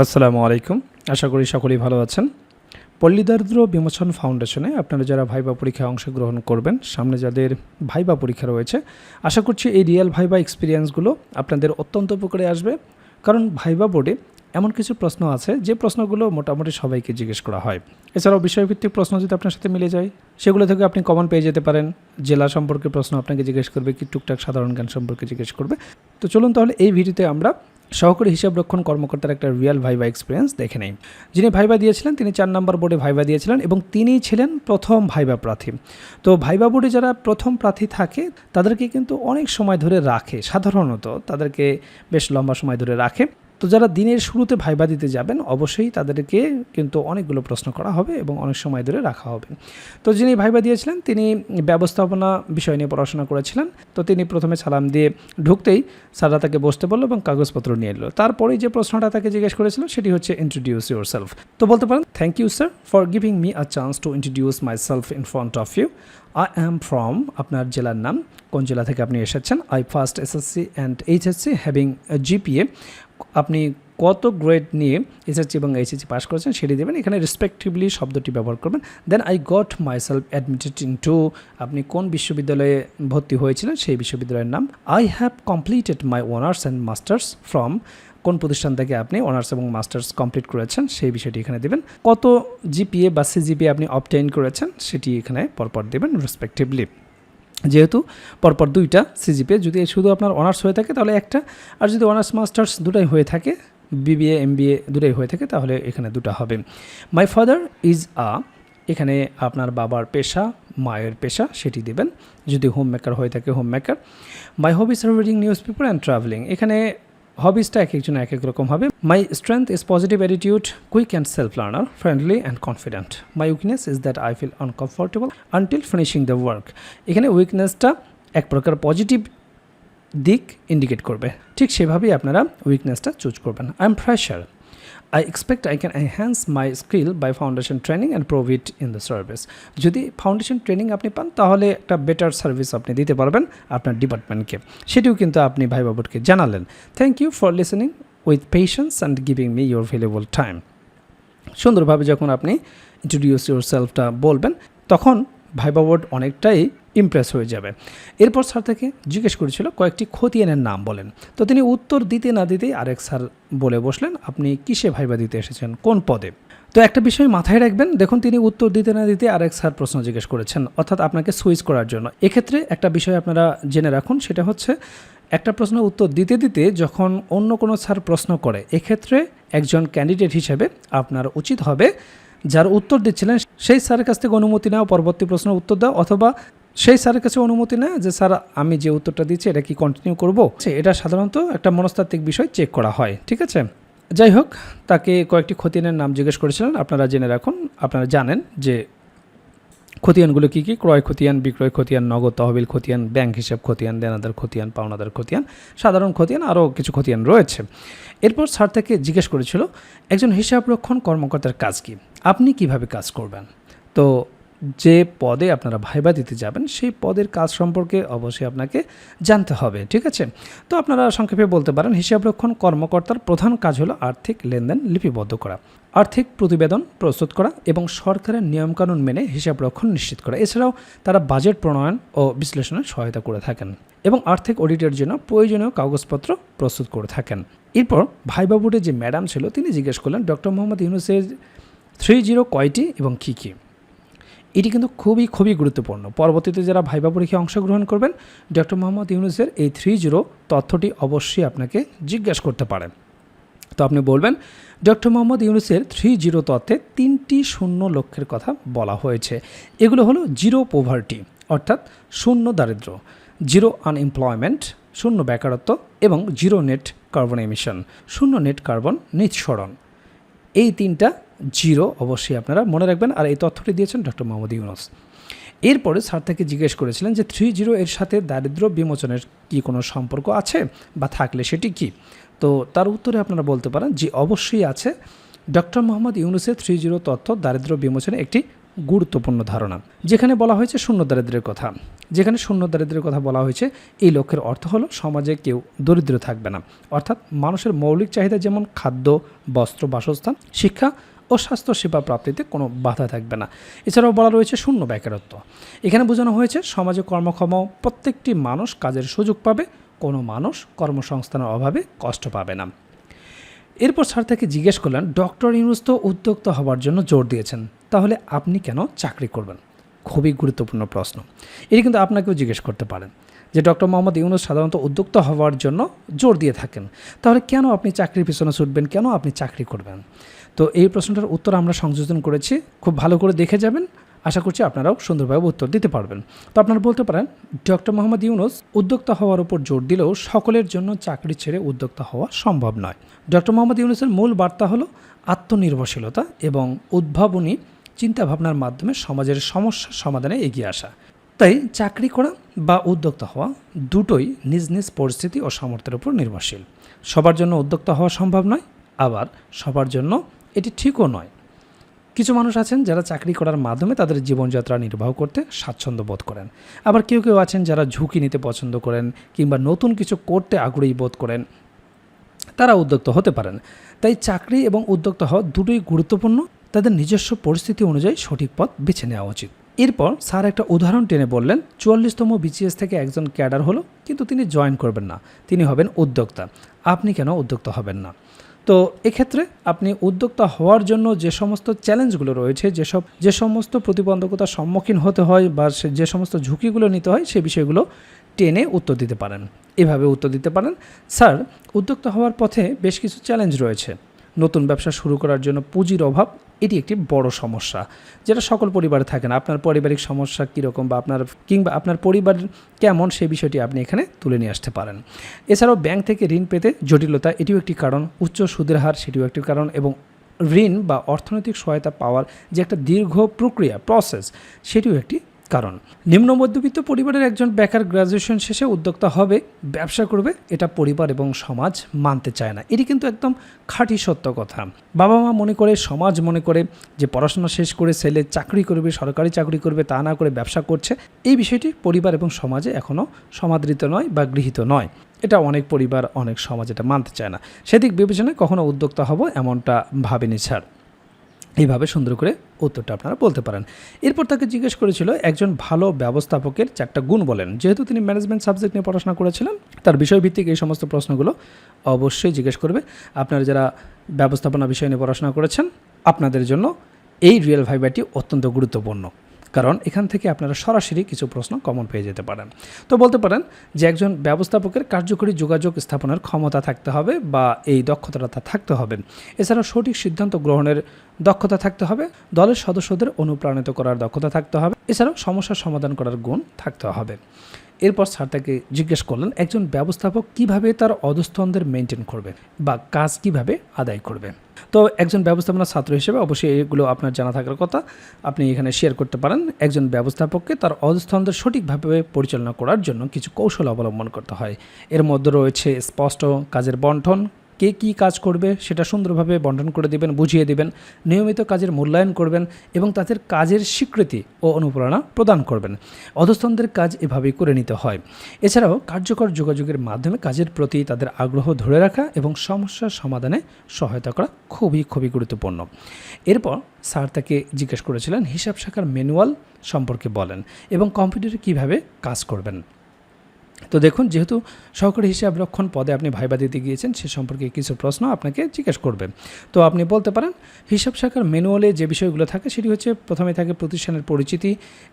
আসসালামু আলাইকুম। আশা করি সকলেই ভালো আছেন। পল্লীদারিদ্র বিমোচন ফাউন্ডেশনে আপনারা যারা ভাইবা পরীক্ষায় অংশগ্রহণ করবেন, সামনে যাদের ভাইবা পরীক্ষা রয়েছে, আশা করছি এই রিয়েল ভাইবা এক্সপিরিয়েন্সগুলো আপনাদের অত্যন্ত উপকারে আসবে। কারণ ভাইবা বোর্ডে এমন কিছু প্রশ্ন আছে, যে প্রশ্নগুলো মোটামুটি সবাইকে জিজ্ঞেস করা হয়। এছাড়াও বিষয়ভিত্তিক প্রশ্ন যদি আপনার সাথে মিলে যায়, সেগুলো থেকে আপনি কমন পেয়ে যেতে পারেন। জেলা সম্পর্কে প্রশ্ন আপনাকে জিজ্ঞেস করবে, কি টুকটাক সাধারণ জ্ঞান সম্পর্কে জিজ্ঞেস করবে। তো চলুন তাহলে এই ভিডিওতে আমরা সহকারী হিসাবরক্ষণ কর্মকর্তার একটা রিয়েল ভাইভা এক্সপিরিয়েন্স দেখে নেই। যিনি ভাইভা দিয়েছিলেন, তিনি চার নম্বর বোর্ডে ভাইভা দিয়েছিলেন এবং তিনিই ছিলেন প্রথম ভাইভা প্রার্থী। তো ভাইভা বোর্ডে যারা প্রথম প্রার্থী থাকে, তাদেরকে কিন্তু অনেক সময় ধরে রাখে, সাধারণত তাদেরকে বেশ লম্বা সময় ধরে রাখে। তো যারা দিনের শুরুতে ভাইবা দিতে যাবেন, অবশ্যই তাদেরকে কিন্তু অনেকগুলো প্রশ্ন করা হবে এবং অনেক সময় ধরে রাখা হবে। তো যিনি ভাইবা দিয়েছিলেন, তিনি ব্যবস্থাপনা বিষয় নিয়ে পড়াশোনা করেছিলেন। তো তিনি প্রথমে সালাম দিয়ে ঢুকতেই স্যাররা তাকে বসতে বলল এবং কাগজপত্র নিয়ে এলো। তারপরেই যে প্রশ্নটা তাকে জিজ্ঞেস করেছিল সেটি হচ্ছে ইন্ট্রোডিউস ইউর সেলফ তো বলতে পারেন thank you sir for giving me a chance to introduce myself in front of you I am from আপনার জেলার নাম, কোন জেলা থেকে আপনি এসেছেন? I first SSC and HSC having GPA আপনি কত গ্রেড নিয়ে এসএসসি এবং এইচএসসি পাস করেছেন সেটি দেবেন এখানে রেসপেক্টিভলি শব্দটি ব্যবহার করবেন। Then I got myself admitted into আপনি কোন বিশ্ববিদ্যালয়ে ভর্তি হয়েছিলেন সেই বিশ্ববিদ্যালয়ের নাম। I have completed my honours and masters from কোন প্রতিষ্ঠান থেকে আপনি অনার্স এবং মাস্টার্স কমপ্লিট করেছেন সেই বিষয়টি এখানে দেবেন কত জিপিএ বা সিজিপিএ আপনি অবটেইন করেছেন সেটি এখানে পরপর দেবেন রেসপেক্টিভলি যেহেতু পরপর দুইটা সিজিপিএ যদি শুধু আপনার অনার্স হয়ে থাকে তাহলে একটা, আর যদি অনার্স মাস্টার্স দুটাই হয়ে থাকে বিবিএ এমবিএ দুটাই হয়ে থাকে, তাহলে এখানে দুটা হবে। মাই ফাদার ইজ আ এখানে আপনার বাবার পেশা, মায়ের পেশা, সেটি দেবেন। যদি হোম মেকার হয়ে থাকে home maker my hobbies are reading newspaper and travelling এখানে হবিসটা এক একজন এক এক রকম হবে। My strength is positive attitude quick and self learner friendly and confident my weakness is that I feel uncomfortable until finishing the work এখানে উইকনেসটা এক প্রকার পজিটিভ দিক ইন্ডিকেট করবে। ঠিক সেভাবেই আপনারা উইকনেসটা চুজ করবেন। I am fresher I expect I can enhance my skill by foundation training and provide in the service যদি ফাউন্ডেশন ট্রেনিং আপনি পান, তাহলে একটা বেটার সার্ভিস আপনি দিতে পারবেন আপনার ডিপার্টমেন্টকে সেটিও কিন্তু আপনি ভাই বাবুরকে জানালেন। Thank you for listening with patience and giving me your valuable time সুন্দরভাবে যখন আপনি ইন্ট্রোডিউস ইউর সেলফটা বলবেন, তখন ভাইবা বোর্ড অনেকটাই ইমপ্রেস হয়ে যাবে। এরপর স্যার তাকে জিজ্ঞেস করেছিল, কয়েকটি খতিয়ানের নাম বলেন। তো তিনি উত্তর দিতে না দিতেই আরেক স্যার বলে বসলেন, আপনি কিসে ভাইবা দিতে এসেছেন? কোন পদে? তো একটা বিষয় মাথায় রাখবেন, দেখুন তিনি উত্তর দিতে না দিতে আরেক স্যার প্রশ্ন জিজ্ঞেস করেছেন, অর্থাৎ আপনাকে সুইচ করার জন্য। এক্ষেত্রে একটা বিষয় আপনারা জেনে রাখুন, সেটা হচ্ছে একটা প্রশ্ন উত্তর দিতে দিতে যখন অন্য কোনো স্যার প্রশ্ন করে, এক্ষেত্রে একজন ক্যান্ডিডেট হিসেবে আপনার উচিত হবে যার উত্তর দিচ্ছিলেন, সেই স্যারের কাছ থেকে অনুমতি নেওয়া, পরবর্তী প্রশ্নের উত্তর দেওয়া, অথবা সেই স্যারের কাছে অনুমতি নেয় যে, স্যার, আমি যে উত্তরটা দিচ্ছি এটা কি কন্টিনিউ করব? এটা সাধারণত একটা মনস্তাত্ত্বিক বিষয় চেক করা হয়, ঠিক আছে? যাই হোক, তাকে কয়েকটি খতিয়ানের নাম জিজ্ঞেস করেছিলেন। আপনারা জেনে রাখুন, আপনারা জানেন যে খতিয়ানগুলো কী কী? ক্রয় খতিয়ান, বিক্রয় খতিয়ান, নগদ তহবিল খতিয়ান, ব্যাংক হিসাব খতিয়ান, দেনাদার খতিয়ান, পাওনাদার খতিয়ান, সাধারণ খতিয়ান, আরও কিছু খতিয়ান রয়েছে। এরপর স্যার থেকে জিজ্ঞেস করেছিল, একজন হিসাবরক্ষণ কর্মকর্তার কাজ কি? আপনি কীভাবে কাজ করবেন? তো যে পদে আপনারা ভাইবা দিতে যাবেন, সেই পদের কাজ সম্পর্কে অবশ্যই আপনাকে জানতে হবে, ঠিক আছে? তো আপনারা সংক্ষেপে বলতে পারেন হিসাবরক্ষণ কর্মকর্তার প্রধান কাজ হলো আর্থিক লেনদেন লিপিবদ্ধ করা, আর্থিক প্রতিবেদন প্রস্তুত করা এবং সরকারের নিয়মকানুন মেনে হিসাবরক্ষণ নিশ্চিত করা। এছাড়াও তারা বাজেট প্রণয়ন ও বিশ্লেষণে সহায়তা করে থাকেন এবং আর্থিক অডিটের জন্য প্রয়োজনীয় কাগজপত্র প্রস্তুত করে থাকেন। এরপর ভাইবা বোর্ডে যে ম্যাডাম ছিল, তিনি জিজ্ঞেস করলেন, ডক্টর মোহাম্মদ ইউনুসের থ্রি জিরো কয়টি এবং কী কী? এটি কিন্তু খুবই খুবই গুরুত্বপূর্ণ। পরবর্তীতে যারা ভাইবা পরীক্ষায় অংশগ্রহণ করবেন, ডক্টর মোহাম্মদ ইউনুসের এই থ্রি জিরো তথ্যটি অবশ্যই আপনাকে জিজ্ঞেস করতে পারেন। তো আপনি বলবেন, ডক্টর মোহাম্মদ ইউনুসের থ্রি জিরো তথ্যে তিনটি শূন্য লক্ষ্যের কথা বলা হয়েছে। এগুলো হলো জিরো পোভার্টি অর্থাৎ শূন্য দারিদ্র জিরো আনএমপ্লয়মেন্ট শূন্য বেকারত্ব এবং জিরো নেট কার্বন এমিশন শূন্য নেট কার্বন নিঃসরণ। এই তিনটা জিরো অবশ্যই আপনারা মনে রাখবেন। আর এই তথ্যটি দিয়েছেন ডক্টর মোহাম্মদ ইউনুস। এরপরে স্যার থেকে জিজ্ঞেস করেছিলেন যে থ্রি জিরো এর সাথে দারিদ্র বিমোচনের কি কোনো সম্পর্ক আছে বা থাকলে সেটি কি? তো তার উত্তরে আপনারা বলতে পারেন যে অবশ্যই আছে। ডক্টর মোহাম্মদ ইউনুসের থ্রি জিরো তথ্য দারিদ্র বিমোচনে একটি গুরুত্বপূর্ণ ধারণা, যেখানে বলা হয়েছে শূন্য দারিদ্রের কথা। যেখানে শূন্য দারিদ্রের কথা বলা হয়েছে, এই লক্ষ্যের অর্থ হলো সমাজে কেউ দরিদ্র থাকবে না। অর্থাৎ মানুষের মৌলিক চাহিদা যেমন খাদ্য, বস্ত্র, বাসস্থান, শিক্ষা ও স্বাস্থ্য সেবা প্রাপ্তিতে কোনো বাধা থাকবে না। এছাড়াও বলা রয়েছে শূন্য বেকারত্ব। এখানে বোঝানো হয়েছে, সমাজে কর্মক্ষম প্রত্যেকটি মানুষ কাজের সুযোগ পাবে, কোনো মানুষ কর্মসংস্থানের অভাবে কষ্ট পাবে না। এরপর স্যার তাকে জিজ্ঞেস করলেন, ডক্টর ইউনুস তো উদ্যোক্তা হওয়ার জন্য জোর দিয়েছেন, তাহলে আপনি কেন চাকরি করবেন? খুবই গুরুত্বপূর্ণ প্রশ্ন। এটি কিন্তু আপনাকেও জিজ্ঞেস করতে পারেন যে, ডক্টর মোহাম্মদ ইউনুস সাধারণত উদ্যোক্তা হওয়ার জন্য জোর দিয়ে থাকেন, তাহলে কেন আপনি চাকরির পিছনে ছুটবেন, কেন আপনি চাকরি করবেন? তো এই প্রশ্নটার উত্তর আমরা সংযোজন করেছি। খুব ভালো করে দেখে যাবেন। আশা করছি আপনারাও সুন্দরভাবে উত্তর দিতে পারবেন। তো আপনারা বলতে পারেন, ডক্টর মোহাম্মদ ইউনুস উদ্যোক্তা হওয়ার উপর জোর দিলেও সকলের জন্য চাকরি ছেড়ে উদ্যোক্তা হওয়া সম্ভব নয়। ডক্টর মোহাম্মদ ইউনুসের মূল বার্তা হলো আত্মনির্ভরশীলতা এবং উদ্ভাবনী চিন্তাভাবনার মাধ্যমে সমাজের সমস্যা সমাধানে এগিয়ে আসা। তাই চাকরি করা বা উদ্যোক্তা হওয়া দুটোই নিজ নিজ পরিস্থিতি ও সামর্থ্যের উপর নির্ভরশীল। সবার জন্য উদ্যোক্তা হওয়া সম্ভব নয়, আবার সবার জন্য এটি ঠিকও নয়। কিছু মানুষ আছেন যারা চাকরি করার মাধ্যমে তাদের জীবনযাত্রা নির্বাহ করতে স্বাচ্ছন্দ্য বোধ করেন। আবার কেউ কেউ আছেন যারা ঝুঁকি নিতে পছন্দ করেন কিংবা নতুন কিছু করতে আগ্রহী বোধ করেন। তারা উদ্যোক্তা হতে পারেন। তাই চাকরি এবং উদ্যোক্তা হওয়া দুটোই গুরুত্বপূর্ণ। তাদের নিজস্ব পরিস্থিতি অনুযায়ী সঠিক পথ বেছে নেওয়া উচিত। এরপর স্যার একটা উদাহরণ টেনে বললেন, চুয়াল্লিশতম বিসিএস থেকে একজন ক্যাডার হলো, কিন্তু তিনি জয়েন করবেন না। তিনি হবেন উদ্যোক্তা। আপনি কেন উদ্যোক্তা হবেন না? তো এক্ষেত্রে আপনি উদ্যোক্তা হওয়ার জন্য যে সমস্ত চ্যালেঞ্জগুলো রয়েছে, যেসব, যে সমস্ত প্রতিবন্ধকতার সম্মুখীন হতে হয় বা যে সমস্ত ঝুঁকিগুলো নিতে হয় সে বিষয়গুলো টেনে উত্তর দিতে পারেন। এভাবে উত্তর দিতে পারেন। স্যার, উদ্যোক্তা হওয়ার পথে বেশ কিছু চ্যালেঞ্জ রয়েছে। নতুন ব্যবসা শুরু করার জন্য পুঁজির অভাব, এটি একটি বড় সমস্যা। যেটা সকল পরিবারে থাকে না। আপনার পারিবারিক সমস্যা কীরকম বা আপনার, কিংবা আপনার পরিবার কেমন সেই বিষয়টি আপনি এখানে তুলে নিয়ে আসতে পারেন। এছাড়াও ব্যাংক থেকে ঋণ পেতে জটিলতা, এটিও একটি কারণ। উচ্চ সুদের হার, সেটিও একটি কারণ এবং ঋণ বা অর্থনৈতিক সহায়তা পাওয়ার যে একটা দীর্ঘ প্রক্রিয়া প্রসেস সেটিও একটি কারণ। নিম্ন মধ্যবিত্ত পরিবারের একজন বেকার গ্রাজুয়েশন শেষে উদ্যোক্তা হবে, ব্যবসা করবে, এটা পরিবার এবং সমাজ মানতে চায় না। এটি কিন্তু একদম খাঁটি সত্য কথা। বাবা মা মনে করে, সমাজ মনে করে যে পড়াশোনা শেষ করে ছেলে চাকরি করবে, সরকারি চাকরি করবে, তা না করে ব্যবসা করছে। এই বিষয়টি পরিবার এবং সমাজে এখনও সমাদৃত নয় বা গৃহীত নয়। এটা অনেক পরিবার, অনেক সমাজ এটা মানতে চায় না। সেদিক বিবেচনায় কখনো উদ্যোক্তা হব এমনটা ভাবেনি ছাড় এইভাবে সুন্দর করে উত্তরটা আপনারা বলতে পারেন। এরপর তাকে জিজ্ঞেস করেছিল, একজন ভালো ব্যবস্থাপকের চারটা গুণ বলেন। যেহেতু তিনি ম্যানেজমেন্ট সাবজেক্ট নিয়ে পড়াশোনা করেছিলেন, তার বিষয়ভিত্তিক এই সমস্ত প্রশ্নগুলো অবশ্যই জিজ্ঞেস করবে। আপনারা যারা ব্যবস্থাপনা বিষয় নিয়ে পড়াশোনা করেছেন, আপনাদের জন্য এই রিয়েল ভাইবাটি অত্যন্ত গুরুত্বপূর্ণ। কারণ এখান থেকে আপনারা সরাসরি কিছু প্রশ্ন কমন পেয়ে যেতে পারেন। তো বলতে পারেন যে একজন ব্যবস্থাপকের কার্যকরী যোগাযোগ স্থাপনের ক্ষমতা থাকতে হবে বা এই দক্ষতাটা থাকতে হবে। এছাড়া সঠিক সিদ্ধান্ত গ্রহণের দক্ষতা থাকতে হবে, দলের সদস্যদের অনুপ্রাণিত করার দক্ষতা থাকতে হবে, এছাড়াও সমস্যার সমাধান করার গুণ থাকতে হবে। এরপর স্যার তাকে জিজ্ঞেস করলেন, একজন ব্যবস্থাপক কীভাবে তার অধস্তনদের মেনটেন করবে বা কাজ কীভাবে আদায় করবে? তো একজন ব্যবস্থাপনা ছাত্র হিসেবে অবশ্যই এগুলো আপনার জানা থাকার কথা। আপনি এখানে শেয়ার করতে পারেন, একজন ব্যবস্থাপককে তার অধস্তনদের সঠিকভাবে পরিচালনা করার জন্য কিছু কৌশল অবলম্বন করতে হয়। এর মধ্যে রয়েছে স্পষ্ট কাজের বন্টন কে কী কাজ করবে সেটা সুন্দরভাবে বন্টন করে দিবেন, বুঝিয়ে দিবেন, নিয়মিত কাজের মূল্যায়ন করবেন এবং তাদের কাজের স্বীকৃতি ও অনুপ্রেরণা প্রদান করবেন। অধস্তনদের কাজ এভাবেই করে নিতে হয়। এছাড়াও কার্যকর যোগাযোগের মাধ্যমে কাজের প্রতি তাদের আগ্রহ ধরে রাখা এবং সমস্যার সমাধানে সহায়তা করা খুবই খুবই গুরুত্বপূর্ণ। এরপর স্যার তাকে জিজ্ঞেস করেছিলেন, হিসাব শাখার ম্যানুয়াল সম্পর্কে বলেন এবং কম্পিউটারে কীভাবে কাজ করবেন। তো দেখুন, যেহেতু সহকারী হিসাব রক্ষণ পদে আপনি ভাইবা দিতে গিয়েছেন, সে সম্পর্কে কিছু প্রশ্ন আপনাকে জিজ্ঞেস করবে। তো আপনি বলতে পারেন, হিসাব শাখার ম্যানুয়ালে যে বিষয়গুলো থাকে, সেটি হচ্ছে প্রথমে থাকে প্রতিষ্ঠানের পরিচিতি,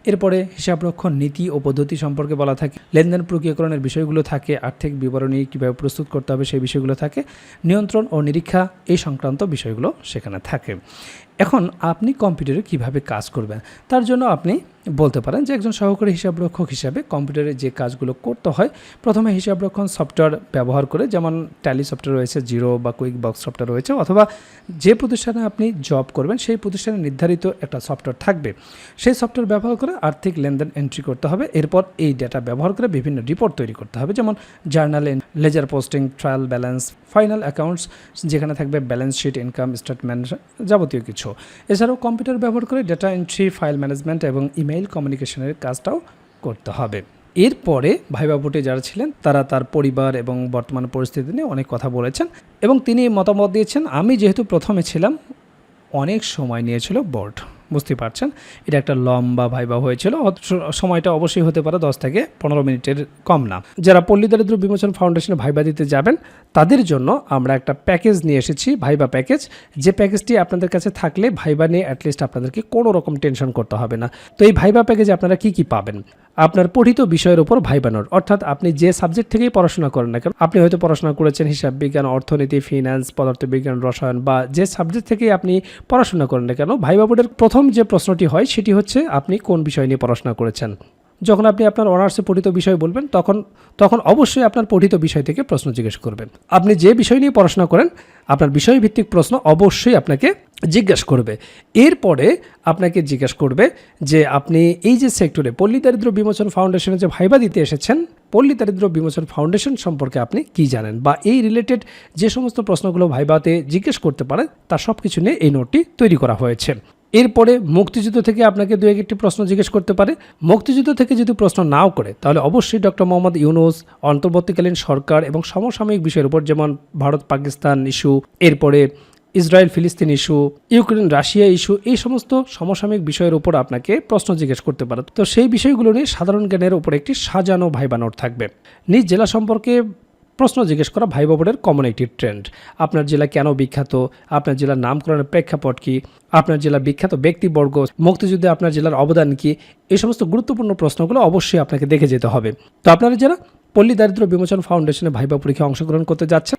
এরপরে হিসাবরক্ষণ নীতি ও পদ্ধতি সম্পর্কে বলা থাকে, লেনদেন প্রক্রিয়াকরণের বিষয়গুলো থাকে, আর্থিক বিবরণী কীভাবে প্রস্তুত করতে হবে সেই বিষয়গুলো থাকে, নিয়ন্ত্রণ ও নিরীক্ষা এই সংক্রান্ত বিষয়গুলো সেখানে থাকে। এখন আপনি কম্পিউটারে কীভাবে কাজ করবেন? তার জন্য আপনি বলতে পারেন যে একজন সহকারী হিসাবরক্ষক হিসাবে কম্পিউটারে যে কাজগুলো করতে হয়, প্রথমে হিসাবরক্ষণ সফটওয়্যার ব্যবহার করে, যেমন ট্যালি সফটওয়্যার রয়েছে জিরো বা কুইক বক্স সফটওয়্যার রয়েছে, অথবা যে প্রতিষ্ঠানে আপনি জব করবেন, সেই প্রতিষ্ঠানে নির্ধারিত একটা সফটওয়্যার থাকবে। সেই সফটওয়্যার ব্যবহার করে আর্থিক লেনদেন এন্ট্রি করতে হবে। এরপর এই ডেটা ব্যবহার করে বিভিন্ন রিপোর্ট তৈরি করতে হবে, যেমন journal ledger posting trial balance final accounts যেখানে থাকবে ব্যালেন্স শিট ইনকাম স্টেটমেন্ট যাবতীয় কিছু। এছাড়াও কম্পিউটার ব্যবহার করে ডেটা এন্ট্রি ফাইল ম্যানেজমেন্ট এবং ইমেইল কমিউনিকেশনের কাজটাও করতে হবে। এরপরে ভাইবা বোটে যারা ছিলেন, তারা তার পরিবার এবং বর্তমান পরিস্থিতি নিয়ে অনেক কথা বলেছেন এবং তিনি মতামত দিয়েছেন, আমি যেহেতু প্রথমে ছিলাম, অনেক সময় নিয়েছিল বোর্ড বুঝতে পারছেন। এটা একটা লম্বা ভাইবা হয়েছিল। সময়টা অবশ্যই হতে পারে দশ থেকে পনেরো মিনিটের কম না। যারা পল্লী দারিদ্র বিমোচন ফাউন্ডেশনে ভাইবা দিতে যাবেন, তাদের জন্য আমরা একটা প্যাকেজ নিয়ে এসেছি, ভাইবা প্যাকেজ। যে প্যাকেজটি আপনাদের কাছে থাকলে ভাইবা নিয়ে অ্যাটলিস্ট আপনাদেরকে কোনো রকম টেনশন করতে হবে না। তো এই ভাইবা প্যাকেজে আপনারা কি কি পাবেন? আপনার পঠিত বিষয়ের উপর ভাইবানোর অর্থাৎ আপনি যে সাবজেক্ট থেকেই পড়াশোনা করেন না কেন, আপনি হয়তো পড়াশোনা করেছেন হিসাব বিজ্ঞান, অর্থনীতি ফিনান্স পদার্থবিজ্ঞান, রসায়ন বা যে সাবজেক্ট থেকেই আপনি পড়াশোনা করেন না কেন ভাইবা বোর্ডের প্রথম যে প্রশ্নটি হয় সেটি হচ্ছে, আপনি কোন বিষয় নিয়ে পড়াশোনা করেছেন? যখন আপনি আপনার অনার্সে পঠিত বিষয় বলবেন, তখন তখন অবশ্যই আপনার পঠিত বিষয় থেকে প্রশ্ন জিজ্ঞেস করবেন। আপনি যে বিষয় নিয়ে পড়াশোনা করেন, আপনার বিষয়ভিত্তিক প্রশ্ন অবশ্যই আপনাকে জিজ্ঞেস করবে। এরপরে আপনাকে জিজ্ঞেস করবে যে আপনি এই যে সেক্টরে পল্লী দারিদ্র বিমোচন ফাউন্ডেশনে যে ভাইবা দিতে এসেছেন, পল্লী দারিদ্র বিমোচন ফাউন্ডেশন সম্পর্কে আপনি কি জানেন? বা এই রিলেটেড যে সমস্ত প্রশ্নগুলো ভাইবাতে জিজ্ঞেস করতে পারে, তার সব কিছু নিয়ে এই নোটটি তৈরি করা হয়েছে। এরপরে মুক্তিযুদ্ধ থেকে আপনাকে দু একটি প্রশ্ন জিজ্ঞেস করতে পারে। মুক্তিযুদ্ধ থেকে যদি প্রশ্ন নাও করে, তাহলে অবশ্যই ডক্টর মোহাম্মদ ইউনুস, অন্তর্বর্তীকালীন সরকার এবং সমসাময়িক বিষয়ের উপর, যেমন ভারত পাকিস্তান ইস্যু, এরপরে ইসরায়েল ফিলিস্তিন ইস্যু, ইউক্রেন রাশিয়া ইস্যু, এই সমস্ত সমসাময়িক বিষয়ের উপর আপনাকে প্রশ্ন জিজ্ঞেস করতে পারে। তো সেই বিষয়গুলো নিয়ে সাধারণ জ্ঞানের উপর একটি সাজানো ভাইবা নোট থাকবে। নিজ জেলা সম্পর্কে প্রশ্ন জিজ্ঞেস করা ভাই বোর্ডের কমন একটি ট্রেন্ড আপনার জেলা কেন বিখ্যাত? আপনার জেলার নামকরণের প্রেক্ষাপট কি? আপনার জেলা বিখ্যাত ব্যক্তিবর্গ, মুক্তিযুদ্ধে আপনার জেলার অবদান কি? এই সমস্ত গুরুত্বপূর্ণ প্রশ্নগুলো অবশ্যই আপনাকে দেখে যেতে হবে। তো আপনারা যারা পল্লী দারিদ্র বিমোচন ফাউন্ডেশনে ভাইবা পরীক্ষায় অংশগ্রহণ করতে যাচ্ছেন।